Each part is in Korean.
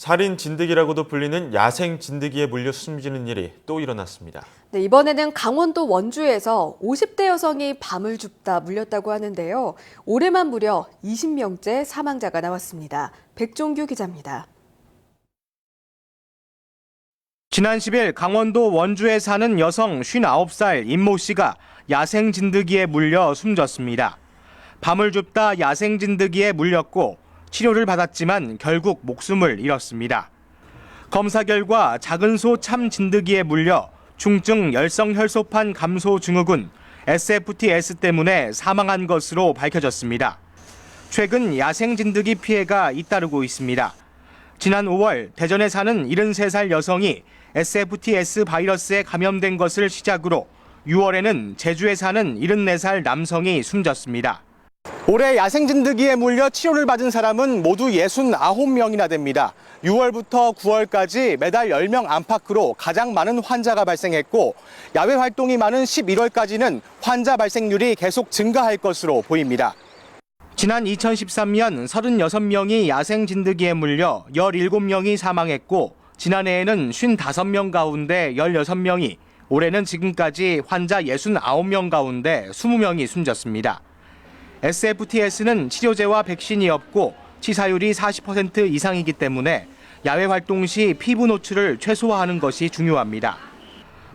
살인 진드기라고도 불리는 야생 진드기에 물려 숨지는 일이 또 일어났습니다. 네, 이번에는 강원도 원주에서 50대 여성이 밤을 줍다 물렸다고 하는데요. 올해만 무려 20명째 사망자가 나왔습니다. 백종규 기자입니다. 지난 10일 강원도 원주에 사는 여성 59살 임모 씨가 야생 진드기에 물려 숨졌습니다. 밤을 줍다 야생 진드기에 물렸고 치료를 받았지만 결국 목숨을 잃었습니다. 검사 결과 작은 소 참 진드기에 물려 중증 열성 혈소판 감소 증후군 SFTS 때문에 사망한 것으로 밝혀졌습니다. 최근 야생 진드기 피해가 잇따르고 있습니다. 지난 5월 대전에 사는 73살 여성이 SFTS 바이러스에 감염된 것을 시작으로 6월에는 제주에 사는 74살 남성이 숨졌습니다. 올해 야생 진드기에 물려 치료를 받은 사람은 모두 69명이나 됩니다. 6월부터 9월까지 매달 10명 안팎으로 가장 많은 환자가 발생했고 야외 활동이 많은 11월까지는 환자 발생률이 계속 증가할 것으로 보입니다. 지난 2013년 36명이 야생 진드기에 물려 17명이 사망했고 지난해에는 55명 가운데 16명이 올해는 지금까지 환자 69명 가운데 20명이 숨졌습니다. SFTS는 치료제와 백신이 없고 치사율이 40% 이상이기 때문에 야외 활동 시 피부 노출을 최소화하는 것이 중요합니다.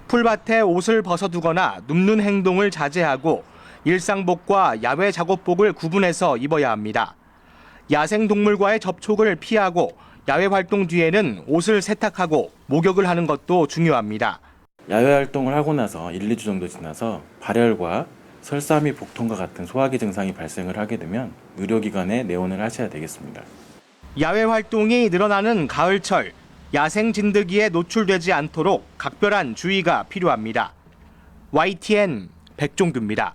풀밭에 옷을 벗어두거나 눕는 행동을 자제하고 일상복과 야외 작업복을 구분해서 입어야 합니다. 야생 동물과의 접촉을 피하고 야외 활동 뒤에는 옷을 세탁하고 목욕을 하는 것도 중요합니다. 야외 활동을 하고 나서 1, 2주 정도 지나서 발열과 설사 및 복통과 같은 소화기 증상이 발생을 하게 되면 의료기관에 내원을 하셔야 되겠습니다. 야외 활동이 늘어나는 가을철 야생 진드기에 노출되지 않도록 각별한 주의가 필요합니다. YTN 백종규입니다.